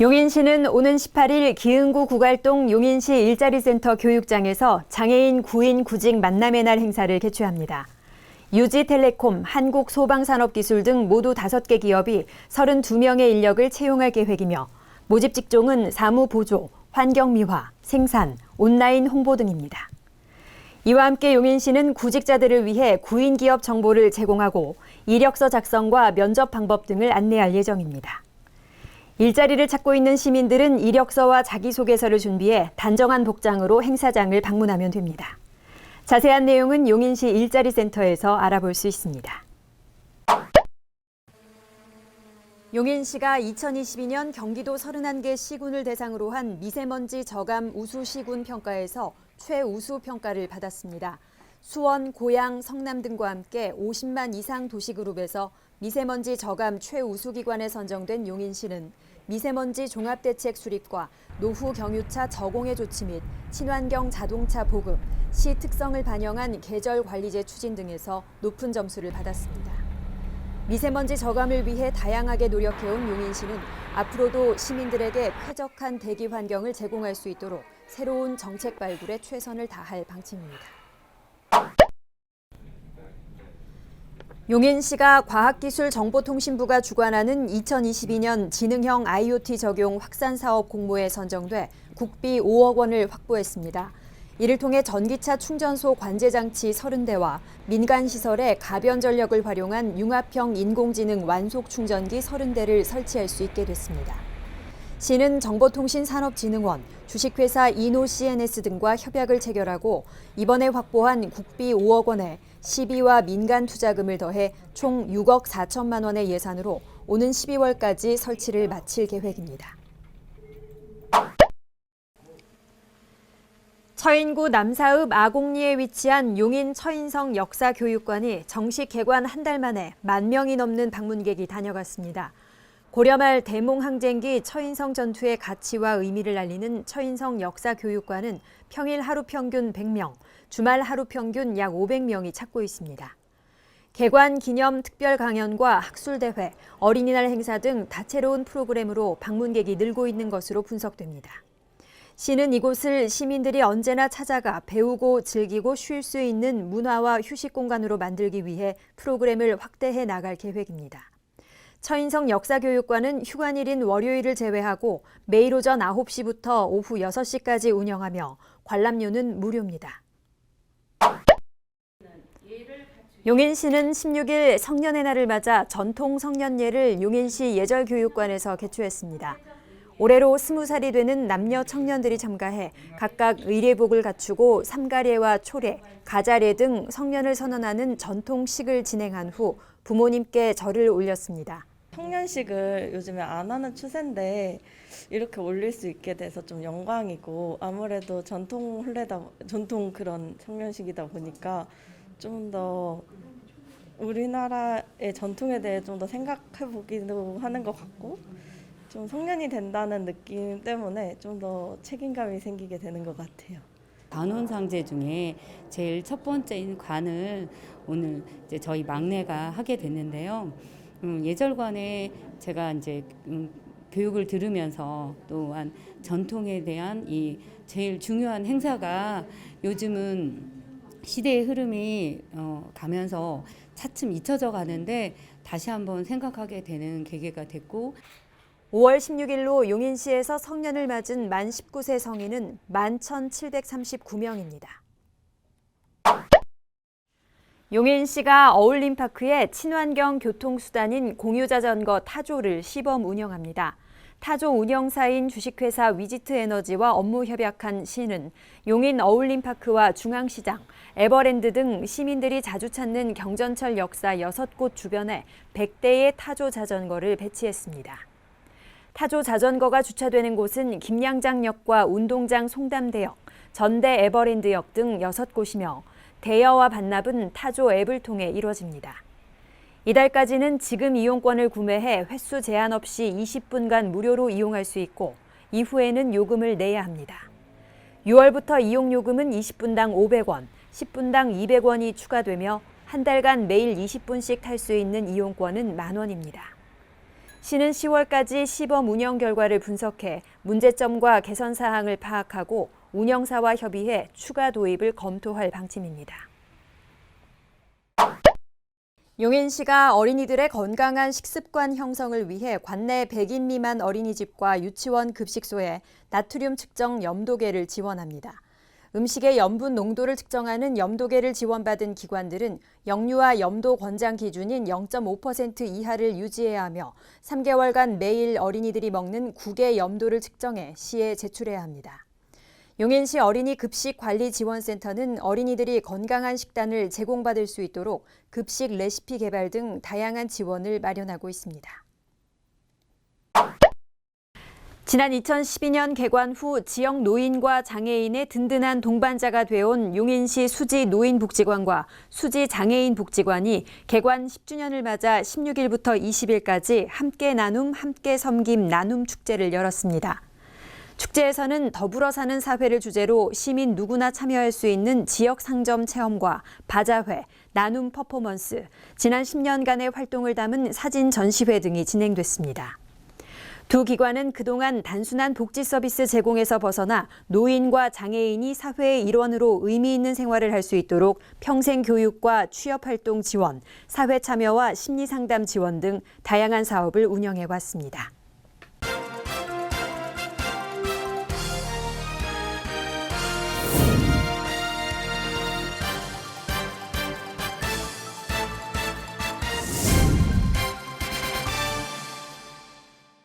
용인시는 오는 18일 기흥구 구갈동 용인시 일자리센터 교육장에서 장애인 구인 구직 만남의 날 행사를 개최합니다. 유지텔레콤, 한국소방산업기술 등 모두 5개 기업이 32명의 인력을 채용할 계획이며 모집 직종은 사무보조, 환경미화, 생산, 온라인 홍보 등입니다. 이와 함께 용인시는 구직자들을 위해 구인 기업 정보를 제공하고 이력서 작성과 면접 방법 등을 안내할 예정입니다. 일자리를 찾고 있는 시민들은 이력서와 자기소개서를 준비해 단정한 복장으로 행사장을 방문하면 됩니다. 자세한 내용은 용인시 일자리 센터에서 알아볼 수 있습니다. 용인시가 2022년 경기도 31개 시군을 대상으로 한 미세먼지 저감 우수 시군 평가에서 최우수 평가를 받았습니다. 수원, 고양, 성남 등과 함께 50만 이상 도시그룹에서 미세먼지 저감 최우수 기관에 선정된 용인시는 미세먼지 종합대책 수립과 노후 경유차 저공해 조치 및 친환경 자동차 보급, 시 특성을 반영한 계절 관리제 추진 등에서 높은 점수를 받았습니다. 미세먼지 저감을 위해 다양하게 노력해온 용인시는 앞으로도 시민들에게 쾌적한 대기 환경을 제공할 수 있도록 새로운 정책 발굴에 최선을 다할 방침입니다. 용인시가 과학기술정보통신부가 주관하는 2022년 지능형 IoT 적용 확산 사업 공모에 선정돼 국비 5억 원을 확보했습니다. 이를 통해 전기차 충전소 관제 장치 30대와 민간 시설에 가변 전력을 활용한 융합형 인공지능 완속 충전기 30대를 설치할 수 있게 됐습니다. 시는 정보통신산업진흥원, 주식회사 이노CNS 등과 협약을 체결하고 이번에 확보한 국비 5억 원에 시비와 민간 투자금을 더해 총 6억 4천만 원의 예산으로 오는 12월까지 설치를 마칠 계획입니다. 처인구 남사읍 아곡리에 위치한 용인 처인성 역사교육관이 정식 개관 한 달 만에 만 명이 넘는 방문객이 다녀갔습니다. 고려말 대몽항쟁기 처인성 전투의 가치와 의미를 알리는 처인성 역사교육관은 평일 하루 평균 100명, 주말 하루 평균 약 500명이 찾고 있습니다. 개관 기념 특별 강연과 학술대회, 어린이날 행사 등 다채로운 프로그램으로 방문객이 늘고 있는 것으로 분석됩니다. 시는 이곳을 시민들이 언제나 찾아가 배우고 즐기고 쉴 수 있는 문화와 휴식 공간으로 만들기 위해 프로그램을 확대해 나갈 계획입니다. 처인성 역사교육관은 휴관일인 월요일을 제외하고 매일 오전 9시부터 오후 6시까지 운영하며 관람료는 무료입니다. 용인시는 16일 성년의 날을 맞아 전통 성년예를 용인시 예절교육관에서 개최했습니다. 올해로 20살이 되는 남녀 청년들이 참가해 각각 의례복을 갖추고 삼가례와 초례, 가자례 등 성년을 선언하는 전통식을 진행한 후 부모님께 절을 올렸습니다. 청년식을 요즘에 안 하는 추세인데 이렇게 올릴 수 있게 돼서 좀 영광이고 아무래도 전통 혼례다 전통 그런 청년식이다 보니까 좀 더 우리나라의 전통에 대해 좀 더 생각해 보기도 하는 것 같고 좀 성년이 된다는 느낌 때문에 좀 더 책임감이 생기게 되는 것 같아요. 관혼상제 중에 제일 첫 번째인 관을 오늘 이제 저희 막내가 하게 됐는데요. 음, 예절관에 제가 이제 음, 교육을 들으면서 또한 전통에 대한 이 제일 중요한 행사가 요즘은 시대의 흐름이 어, 가면서 차츰 잊혀져 가는데 다시 한번 생각하게 되는 계기가 됐고 5월 16일로 용인시에서 성년을 맞은 만 19세 성인은 11,739명입니다. 용인시가 어울림파크에 친환경 교통수단인 공유자전거 타조를 시범 운영합니다. 타조 운영사인 주식회사 위지트에너지와 업무 협약한 시는 용인 어울림파크와 중앙시장, 에버랜드 등 시민들이 자주 찾는 경전철 역사 6곳 주변에 100대의 타조 자전거를 배치했습니다. 타조 자전거가 주차되는 곳은 김양장역과 운동장 송담대역, 전대 에버랜드역 등 6곳이며 대여와 반납은 타조 앱을 통해 이루어집니다. 이달까지는 지금 이용권을 구매해 횟수 제한 없이 20분간 무료로 이용할 수 있고 이후에는 요금을 내야 합니다. 6월부터 이용 요금은 20분당 500원, 10분당 200원이 추가되며 한 달간 매일 20분씩 탈 수 있는 이용권은 만 원입니다. 시는 10월까지 시범 운영 결과를 분석해 문제점과 개선 사항을 파악하고 운영사와 협의해 추가 도입을 검토할 방침입니다. 용인시가 어린이들의 건강한 식습관 형성을 위해 관내 100인 미만 어린이집과 유치원 급식소에 나트륨 측정 염도계를 지원합니다. 음식의 염분 농도를 측정하는 염도계를 지원받은 기관들은 영유아 염도 권장 기준인 0.5% 이하를 유지해야 하며 3개월간 매일 어린이들이 먹는 국의 염도를 측정해 시에 제출해야 합니다. 용인시 어린이 급식 관리 지원센터는 어린이들이 건강한 식단을 제공받을 수 있도록 급식 레시피 개발 등 다양한 지원을 마련하고 있습니다. 지난 2012년 개관 후 지역 노인과 장애인의 든든한 동반자가 되어온 용인시 수지 노인복지관과 수지 장애인 복지관이 개관 10주년을 맞아 16일부터 20일까지 함께 나눔, 함께 섬김 나눔 축제를 열었습니다. 축제에서는 더불어 사는 사회를 주제로 시민 누구나 참여할 수 있는 지역 상점 체험과 바자회, 나눔 퍼포먼스, 지난 10년간의 활동을 담은 사진 전시회 등이 진행됐습니다. 두 기관은 그동안 단순한 복지 서비스 제공에서 벗어나 노인과 장애인이 사회의 일원으로 의미 있는 생활을 할 수 있도록 평생 교육과 취업 활동 지원, 사회 참여와 심리 상담 지원 등 다양한 사업을 운영해 왔습니다.